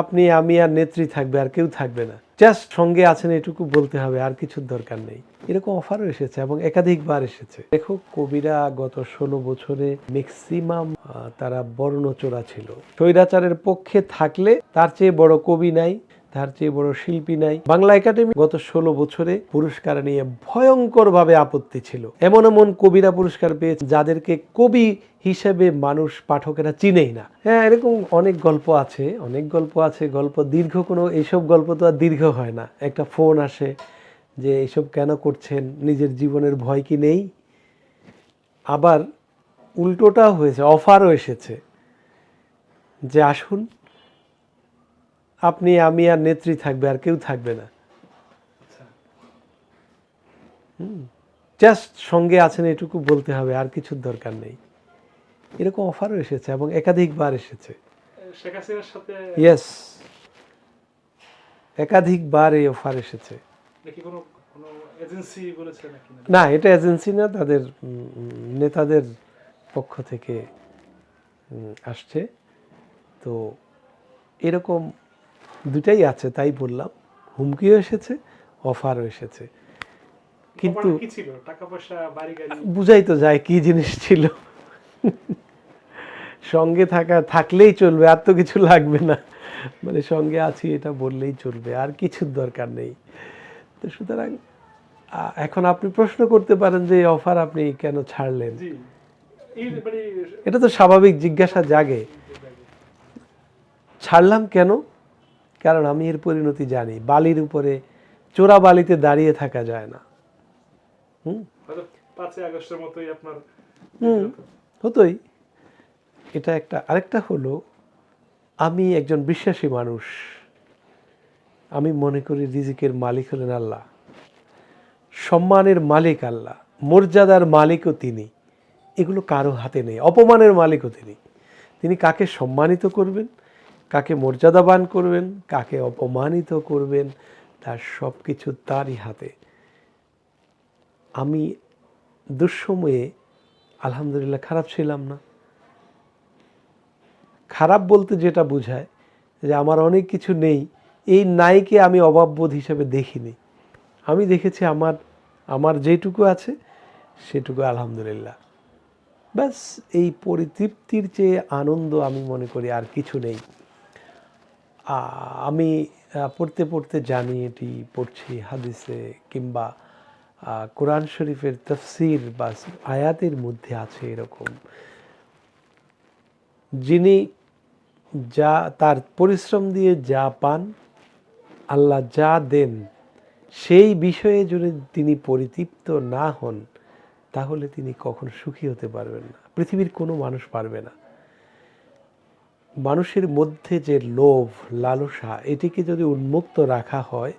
আপনি, আমি আর নেত্রী থাকবে, আর কেউ থাকবে না। জাস্ট সঙ্গে আছেন এটুকু বলতে হবে, আর কিছুর দরকার নেই। এরকম অফারও এসেছে এবং একাধিকবার এসেছে। দেখো, কবিরা গত ষোলো বছরে ম্যাক্সিমাম তারা বর্ণচোরা ছিল। স্বৈরাচারের পক্ষে থাকলে তার চেয়ে বড় কবি নাই। তার চেয়ে বড় শিল্পী নাই। বাংলা একাডেমি গত ষোলো বছরে পুরস্কার নিয়ে ভয়ঙ্কর ভাবে আপত্তি ছিল। এমন এমন কবিরা পুরস্কার পেয়েছে যাদেরকে কবি হিসেবে মানুষ পাঠকেরা চিনেই না। হ্যাঁ এরকম অনেক গল্প আছে, অনেক গল্প আছে, গল্প দীর্ঘ কোনো, এইসব গল্প তো আর দীর্ঘ হয় না। একটা ফোন আসে যে এইসব কেন করছেন, নিজের জীবনের ভয় কি নেই? আবার উল্টোটাও হয়েছে, অফারও এসেছে। যে আসুন আপনি আমি আর নেত্রী থাকবে আর কেউ থাকবে না। জাস্ট সঙ্গে আছেন এটুকু বলতে হবে আর কিছুর দরকার নেই। এরকম অফারও এসেছে এবং একাধিকবার এসেছে। ইয়েস একাধিকবার এই অফার এসেছে। না এটা এজেন্সি না তাদের নেতাদের পক্ষ থেকে আসছে। তো এরকম দুটাই আছে তাই বললাম। হুমকিও এসেছে অফারও এসেছে। কিন্তু বুঝাই তো যায় কি জিনিস ছিল। সঙ্গে থাকা থাকলেই চলবে আর তো কিছু লাগবে না। মানে সঙ্গে আছি এটা বললেই চলবে আর কিছুর দরকার নেই। তো সুতরাং এখন আপনি প্রশ্ন করতে পারেন যে এই অফার আপনি কেন ছাড়লেন? মানে এটা তো স্বাভাবিক জিজ্ঞাসা জাগে। ছাড়লাম কেন? কারণ আমি এর পরিণতি জানি বালির উপরে চোরা বালিতে দাঁড়িয়ে থাকা যায় না। হুম? আগস্টের মতোই আপনার হুম হতোই। এটা একটা আরেকটা হলো আমি একজন বিশ্বাসী মানুষ। আমি মনে করি রিজিকের মালিক হলেন আল্লাহ। সম্মানের মালিক আল্লাহ। মর্যাদার মালিকও তিনি। এগুলো কারও হাতে নেই। অপমানের মালিকও তিনি। তিনি কাকে সম্মানিত করবেন? কাকে মর্যাদাবান করবেন, কাকে অপমানিত করবেন, তার সব কিছু তারই হাতে। আমি দুঃসময়ে আলহামদুলিল্লাহ খারাপ ছিলাম না। খারাপ বলতে যেটা বোঝায় যে আমার অনেক কিছু নেই, এই নাইকে আমি অভাববোধ হিসেবে দেখিনি। আমি দেখেছি আমার আমার যেটুকু আছে, সেটুকু আলহামদুলিল্লাহ। ব্যাস, এই পরিতৃপ্তির চেয়ে আনন্দ আমি মনে করি আর কিছু নেই। আমি পড়তে পড়তে জানি এটি পড়ছি হাদিসে কিংবা কোরআন শরীফের তফসির বা আয়াতের মধ্যে আছে এরকম। যিনি যা, তার পরিশ্রম দিয়ে যা পান, আল্লাহ যা দেন, সেই বিষয়ে যদি তিনি পরিতৃপ্ত না হন, তাহলে তিনি কখন সুখী হতে পারবেন না। পৃথিবীর কোনো মানুষ পারবে না। মানুষের মধ্যে যে লোভ, লালসা, এটিকে যদি উন্মুক্ত রাখা হয়,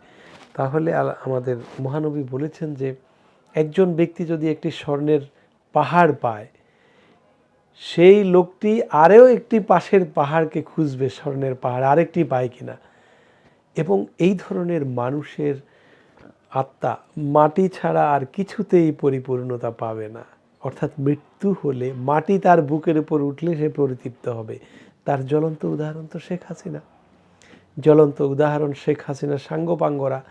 তাহলে আমাদের মহানবী বলেছেন যে একজন ব্যক্তি যদি একটি স্বর্ণের পাহাড় পায়, সেই লোকটি আরও একটি পাশের পাহাড়কে খুঁজবে, স্বর্ণের পাহাড় আরেকটি পায় কিনা। এবং এই ধরনের মানুষের আত্মা মাটি ছাড়া আর কিছুতেই পরিপূর্ণতা পাবে না। অর্থাৎ মৃত্যু হলে মাটি তার বুকের উপর উঠলে সে পরিতৃপ্ত হবে। তার জ্বলন্ত উদাহরণ তো শেখ হাসিনা। জ্বলন্ত উদাহরণ শেখ হাসিনা সাঙ্গপাঙ্গরা।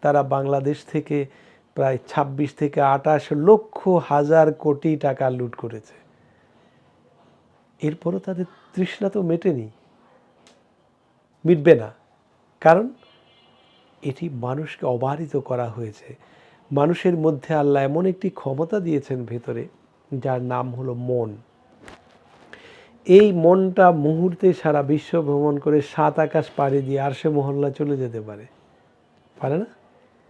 তারা বাংলাদেশ থেকে প্রায় ২৬ থেকে আটাশ লক্ষ হাজার কোটি টাকা লুট করেছে। এরপরও তাদের তৃষ্ণা তো মেটেনি। মিটবে না। কারণ এটি মানুষকে অবাহিত করা হয়েছে। মানুষের মধ্যে আল্লাহ এমন একটি ক্ষমতা দিয়েছেন ভেতরে, যার নাম হলো মন। এই মনটা মুহূর্তে সারা বিশ্ব ভ্রমণ করে সাত আকাশ পাড়ি দিয়ে আর সে মহল্লা চলে যেতে পারে। পারে না?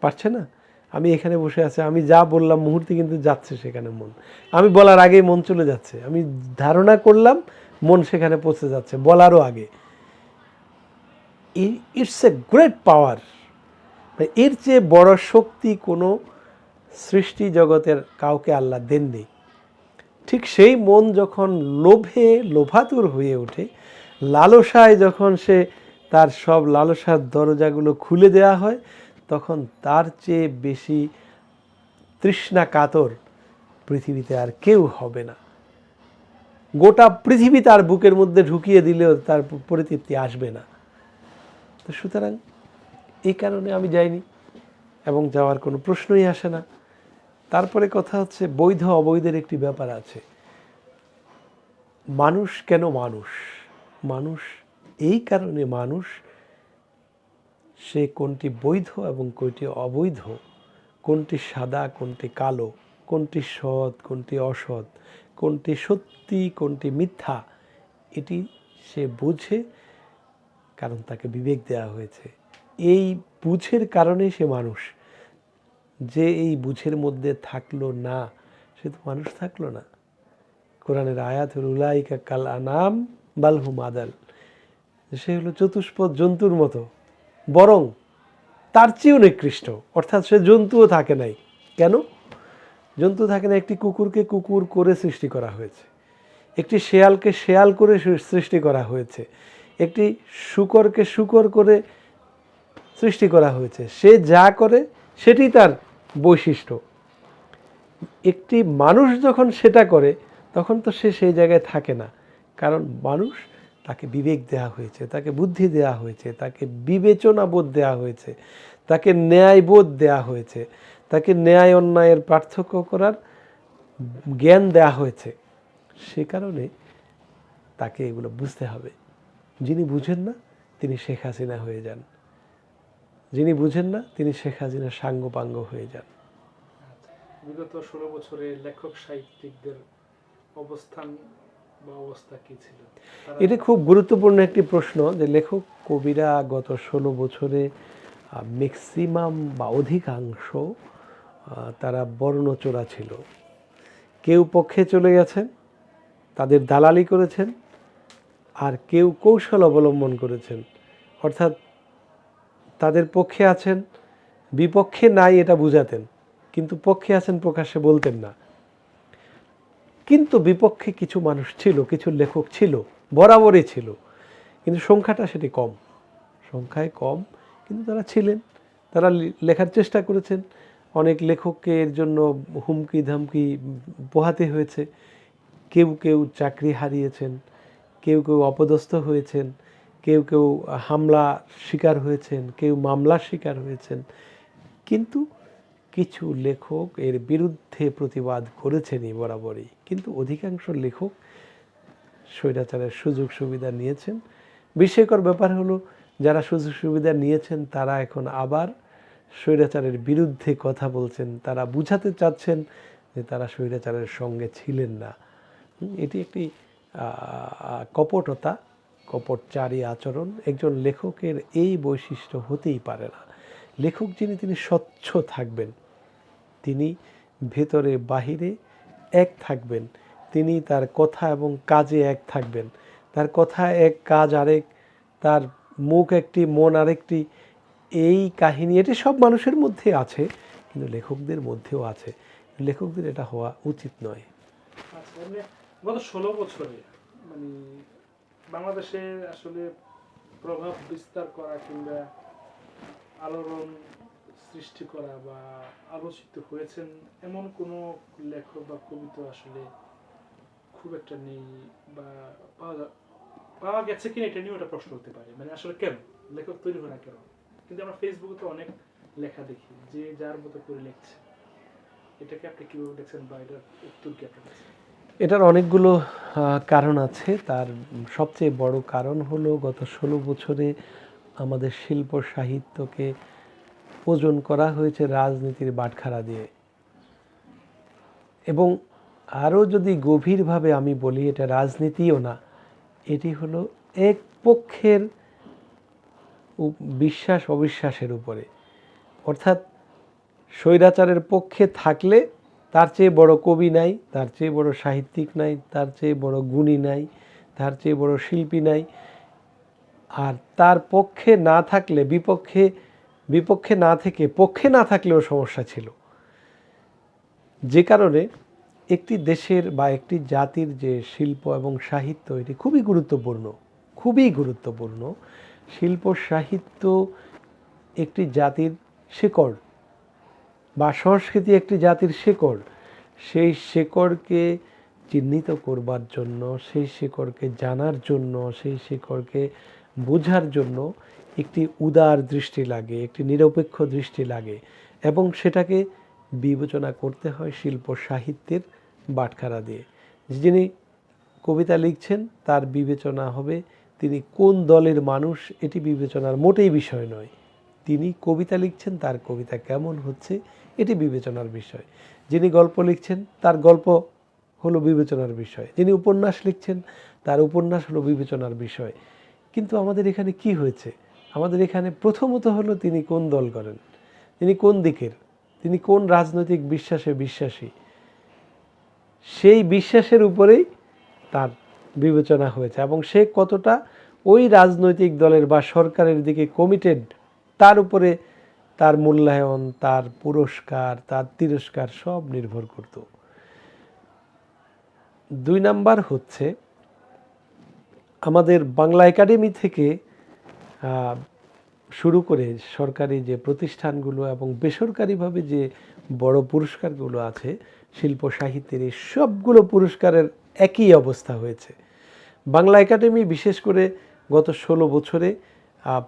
পারছে না? আমি এখানে বসে আছি, আমি যা বললাম মুহূর্তে কিন্তু যাচ্ছে সেখানে মন। আমি বলার আগেই মন চলে যাচ্ছে। আমি ধারণা করলাম মন সেখানে পৌঁছে যাচ্ছে, বলারও আগে। ইটস এ গ্রেট পাওয়ার এর চেয়ে বড় শক্তি কোনো সৃষ্টি জগতের কাউকে আল্লাহ দেননি। ঠিক সেই মন যখন লোভে লোভাতুর হয়ে ওঠে, লালসায় যখন সে তার সব লালসার দরজাগুলো খুলে দেওয়া হয়, তখন তার চেয়ে বেশি তৃষ্ণা কাতর পৃথিবীতে আর কেউ হবে না। গোটা পৃথিবী তার বুকের মধ্যে ঢুকিয়ে দিলেও তার পরিতৃপ্তি আসবে না। তো সুতরাং এই কারণে আমি যাইনি এবং যাওয়ার কোনো প্রশ্নই আসে না। তারপরে কথা হচ্ছে বৈধ অবৈধের একটি ব্যাপার আছে। মানুষ কেন মানুষ? মানুষ এই কারণে মানুষ সে কোনটি বৈধ এবং কোনটি অবৈধ, কোনটি সাদা, কোনটি কালো, কোনটি সৎ, কোনটি অসৎ, কোনটি সত্যি, কোনটি মিথ্যা, এটি সে বুঝে কারণ তাকে বিবেক দেওয়া হয়েছে। এই বুঝের কারণে সে মানুষ। যে এই বুঝের মধ্যে থাকল না, সে তো মানুষ থাকল না। কোরআনের আয়াত উলাইকা কাল আনাম বালহুম আদাল। সে হলো চতুষ্পদ জন্তুর মতো, বরং তার চেয়েও নিকৃষ্ট। অর্থাৎ সে জন্তুও থাকে নাই। কেন? জন্তু থাকে না, একটি কুকুরকে কুকুর করে সৃষ্টি করা হয়েছে। একটি শেয়ালকে শেয়াল করে সৃষ্টি করা হয়েছে। একটি শুকরকে শুকর করে সৃষ্টি করা হয়েছে। সে যা করে, সেটি তার বৈশিষ্ট্য। একটি মানুষ যখন সেটা করে, তখন তো সে সেই জায়গায় থাকে না। কারণ মানুষ তাকে বিবেক দেওয়া হয়েছে, তাকে বুদ্ধি দেওয়া হয়েছে, তাকে বিবেচনা বোধ দেওয়া হয়েছে, তাকে ন্যায়বোধ দেওয়া হয়েছে, তাকে ন্যায় অন্যায়ের পার্থক্য করার জ্ঞান দেওয়া হয়েছে। সে কারণে তাকে এগুলো বুঝতে হবে। যিনি বুঝেন না, তিনি শেখ হাসিনা হয়ে যান। যিনি বুঝেন না তিনি শেখ হাসিনা সাঙ্গপাঙ্গ হয়ে যান। বিগত ষোলো বছরে লেখক সাহিত্যিকদের অবস্থান বা অবস্থা কি ছিল? এটা খুব গুরুত্বপূর্ণ একটি প্রশ্ন যে লেখক কবিরা গত ষোলো বছরে ম্যাক্সিমাম বা অধিকাংশ তারা বর্ণচোরা ছিল। কেউ পক্ষে চলে গেছেন তাদের দালালি করেছেন আর কেউ কৌশল অবলম্বন করেছেন। অর্থাৎ তাদের পক্ষে আছেন, বিপক্ষে নাই এটা বুঝাতেন, কিন্তু পক্ষে আছেন প্রকাশ্যে বলতেন না। কিন্তু বিপক্ষে কিছু মানুষ ছিল, কিছু লেখক ছিল, বরাবরই ছিল, কিন্তু সংখ্যাটা সেটি কম। সংখ্যায় কম, কিন্তু তারা ছিলেন, তারা লেখার চেষ্টা করেছেন। অনেক লেখককে এর জন্য হুমকি ধামকি পোহাতে হয়েছে। কেউ কেউ চাকরি হারিয়েছেন, কেউ কেউ অপদস্থ হয়েছেন। কেউ কেউ হামলা শিকার হয়েছেন, কেউ মামলার শিকার হয়েছেন। কিন্তু কিছু লেখক এর বিরুদ্ধে প্রতিবাদ করেছেনই বরাবরই। কিন্তু অধিকাংশ লেখক স্বৈরাচারের সুযোগ সুবিধা নিয়েছেন। বিস্ময়কর ব্যাপার হলো, যারা সুযোগ সুবিধা নিয়েছেন, তারা এখন আবার স্বৈরাচারের বিরুদ্ধে কথা বলছেন। তারা বুঝাতে চাচ্ছেন যে তারা স্বৈরাচারের সঙ্গে ছিলেন না। এটি একটি কপটতা। কপটচারী আচরণ একজন লেখকের এই বৈশিষ্ট্য হতেই পারে না। লেখক যিনি, তিনি স্বচ্ছ থাকবেন। তিনি ভেতরে বাহিরে এক থাকবেন। তিনি তার কথা এবং কাজে এক থাকবেন। তার কথা এক, কাজ আরেক, তার মুখ একটি, মন আরেকটি, এই কাহিনী এটি সব মানুষের মধ্যে আছে, কিন্তু লেখকদের মধ্যেও আছে। লেখকদের এটা হওয়া উচিত নয়। আচ্ছা গত ষোলো বছরে মানে বাংলাদেশে আসলে প্রভাব বিস্তার করা কিংবা আলোড়ন সৃষ্টি করা বা আলোচিত হয়েছেন এমন কোনো লেখক বা কবিতা আসলে খুব একটা নেই বা পাওয়া পাওয়া গেছে কিনা এটা নিয়ে ওটা প্রশ্ন হতে পারে। মানে আসলে কেন? লেখক তৈরি হয় না কেন? কিন্তু আমরা ফেসবুকে তো অনেক লেখা দেখি, যে যার মতো করে লিখছে। এটাকে আপনি কীভাবে দেখছেন বা এটার উত্তর কি আপনার? এটার অনেকগুলো কারণ আছে। তার সবচেয়ে বড় কারণ হলো গত ষোলো বছরে আমাদের শিল্প সাহিত্যকে ওজন করা হয়েছে রাজনীতির বাটখারা দিয়ে। এবং আরও যদি গভীরভাবে আমি বলি, এটা রাজনীতিও না, এটি হলো এক পক্ষের বিশ্বাস অবিশ্বাসের উপরে। অর্থাৎ স্বৈরাচারের পক্ষে থাকলে তার চেয়ে বড় কবি নাই, তার চেয়ে বড় সাহিত্যিক নাই, তার চেয়ে বড় গুণী নাই, তার চেয়ে বড় শিল্পী নাই। আর তার পক্ষে না থাকলে, বিপক্ষে বিপক্ষে না থেকে, পক্ষে না থাকলেও সমস্যা ছিল। যে কারণে একটি দেশের বা একটি জাতির যে শিল্প এবং সাহিত্য, এটি খুবই গুরুত্বপূর্ণ খুবই গুরুত্বপূর্ণ। শিল্প, সাহিত্য একটি জাতির শিকড় বা সংস্কৃতি একটি জাতির শেকড়, সেই শেকড়কে চিহ্নিত করবার জন্য, সেই শেকড়কে জানার জন্য, সেই শেকড়কে বোঝার জন্য একটি উদার দৃষ্টি লাগে, একটি নিরপেক্ষ দৃষ্টি লাগে এবং সেটাকে বিবেচনা করতে হয় শিল্প সাহিত্যের বাটখারা দিয়ে। যিনি কবিতা লিখছেন, তার বিবেচনা হবে তিনি কোন দলের মানুষ, এটি বিবেচনার মোটেই বিষয় নয়। তিনি কবিতা লিখছেন, তার কবিতা কেমন হচ্ছে এটি বিবেচনার বিষয়। যিনি গল্প লিখছেন, তার গল্প হলো বিবেচনার বিষয়। যিনি উপন্যাস লিখছেন, তার উপন্যাস হলো বিবেচনার বিষয়। কিন্তু আমাদের এখানে কি হয়েছে? আমাদের এখানে প্রথমত হলো তিনি কোন দল করেন? তিনি কোন দিকের? তিনি কোন রাজনৈতিক বিশ্বাসে বিশ্বাসী? সেই বিশ্বাসের উপরেই তার বিবেচনা হয়েছে এবং সে কতটা ওই রাজনৈতিক দলের বা সরকারের দিকে কমিটেড তার উপরে তার মূল্যায়ন, তার পুরস্কার, তার তিরস্কার সব নির্ভর করত। দুই নাম্বার হচ্ছে আমাদের বাংলা একাডেমি থেকে শুরু করে সরকারি যে প্রতিষ্ঠানগুলো এবং বেসরকারিভাবে যে বড় পুরস্কারগুলো আছে, শিল্প, সাহিত্যের এই সবগুলো পুরস্কারের একই অবস্থা হয়েছে। বাংলা একাডেমি বিশেষ করে গত ষোলো বছরে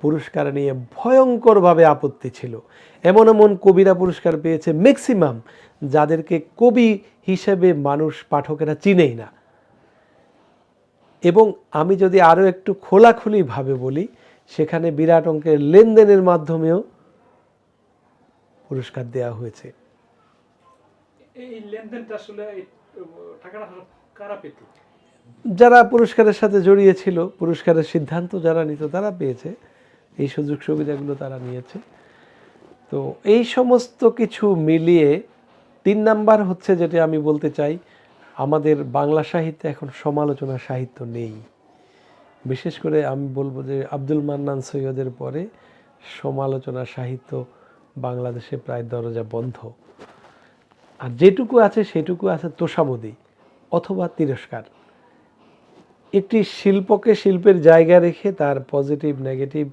পুরস্কার নিয়ে ভয়ঙ্করভাবে আপত্তি ছিল। এমন এমন কবিরা পুরস্কার পেয়েছে ম্যাক্সিমাম যাদেরকে কবি হিসেবে মানুষ পাঠকেরা চিনেই না। এবং আমি যদি আরও একটু খোলাখুলিভাবে বলি, সেখানে বিরাট অঙ্কের লেনদেনের মাধ্যমেও পুরস্কার দেওয়া হয়েছে। এই লেনদেনটা আসলে যারা পুরস্কারের সাথে জড়িয়েছিল, পুরস্কারের সিদ্ধান্ত যারা নিত, তারা পেয়েছে। এই সুযোগ সুবিধাগুলো তারা নিয়েছে। তো এই সমস্ত কিছু মিলিয়ে তিন নাম্বার হচ্ছে যেটা আমি বলতে চাই, আমাদের বাংলা সাহিত্যে এখন সমালোচনা সাহিত্য নেই। বিশেষ করে আমি বলব যে আব্দুল মান্নান সৈয়দের পরে সমালোচনা সাহিত্য বাংলাদেশে প্রায় দরজা বন্ধ। আর যেটুকু আছে সেটুকু আছে তোষামদি অথবা তিরস্কার। একটি শিল্পকে শিল্পের জায়গা রেখে তার পজিটিভ নেগেটিভ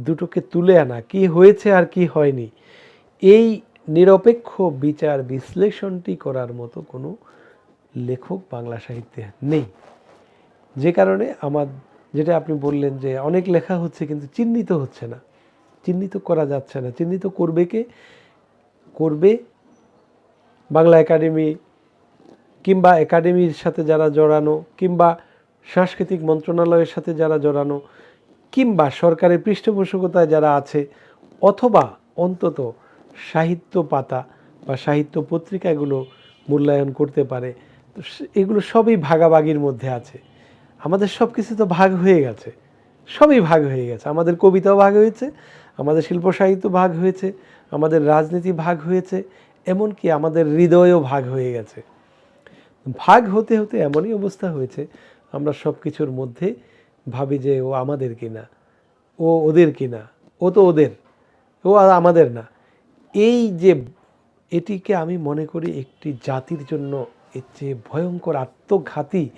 দুটোকে তুলে আনা। কি হয়েছে আর কি হয়নি? এই নিরপেক্ষ বিচার বিশ্লেষণটি করার মতো কোনো লেখক বাংলা সাহিত্যে নেই। যে কারণে আমার, যেটা আপনি বললেন যে অনেক লেখা হচ্ছে কিন্তু চিহ্নিত হচ্ছে না। চিহ্নিত করা যাচ্ছে না। চিহ্নিত করবে কে? করবে বাংলা একাডেমি কিংবা একাডেমির সাথে যারা জড়ানো কিংবা সাংস্কৃতিক মন্ত্রণালয়ের সাথে যারা জড়ানো, কিংবা সরকারের পৃষ্ঠপোষকতায় যারা আছে, অথবা অন্তত সাহিত্য পাতা বা সাহিত্য পত্রিকাগুলো মূল্যায়ন করতে পারে, তো এগুলো সবই ভাগাভাগির মধ্যে আছে। আমাদের সব কিছু তো ভাগ হয়ে গেছে। সবই ভাগ হয়ে গেছে। আমাদের কবিতাও ভাগ হয়েছে, আমাদের শিল্প সাহিত্য ভাগ হয়েছে, আমাদের রাজনীতি ভাগ হয়েছে, এমনকি আমাদের হৃদয়ও ভাগ হয়ে গেছে। ভাগ হতে হতে এমনই অবস্থা হয়েছে আমরা সব কিছুর মধ্যে ভাবি যে ও আমাদের কিনা, ও ওদের কিনা, ও তো ওদের, ও আর আমাদের না। এই যে এটিকে আমি মনে করি একটি জাতির জন্য এর চেয়ে ভয়ঙ্কর আত্মঘাতী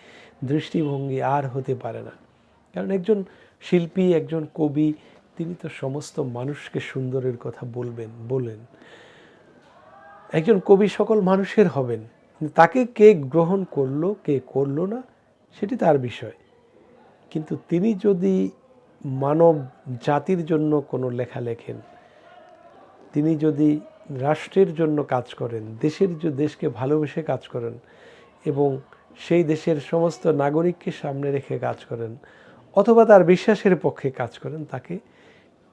দৃষ্টিভঙ্গি আর হতে পারে না। কারণ একজন শিল্পী, একজন কবি, তিনি তো সমস্ত মানুষকে সুন্দরের কথা বলবেন, বলেন। একজন কবি সকল মানুষের হবেন। তাকে কে গ্রহণ করল, কে করল না সেটি তার বিষয়। কিন্তু তিনি যদি মানব জাতির জন্য কোনো লেখা লেখেন, তিনি যদি রাষ্ট্রের জন্য কাজ করেন, দেশের যে দেশকে ভালোবেসে কাজ করেন এবং সেই দেশের সমস্ত নাগরিককে সামনে রেখে কাজ করেন অথবা তার বিশ্বাসের পক্ষে কাজ করেন, তাকে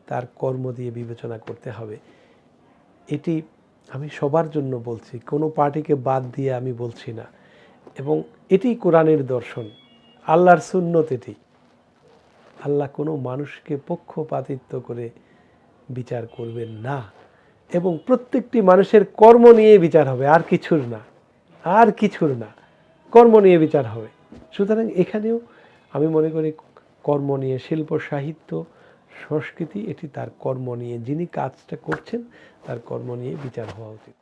তার কর্ম দিয়ে বিবেচনা করতে হবে। এটি আমি সবার জন্য বলছি, কোনো পার্টিকে বাদ দিয়ে আমি বলছি না। এবং এটি কোরআনের দর্শন, আল্লাহর সুন্নত এটি। আল্লাহ কোনো মানুষকে পক্ষপাতিত্ব করে বিচার করবেন না এবং প্রত্যেকটি মানুষের কর্ম নিয়ে বিচার হবে, আর কিছুর না, আর কিছুর না, কর্ম নিয়ে বিচার হবে। সুতরাং এখানেও আমি মনে করি কর্ম নিয়ে শিল্প, সাহিত্য, সংস্কৃতি, এটি তার কর্ম নিয়ে, যিনি কাজটা করছেন, তার কর্ম নিয়ে বিচার হওয়া উচিত।